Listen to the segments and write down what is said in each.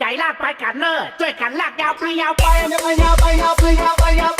ใจลากไปกันเนอร์ช่วยกันลากยาวไปยาวไปยาวไปยาวไปยาวไปยาว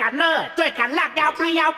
กันเนอร์ช่วยกันลากยาวพยาว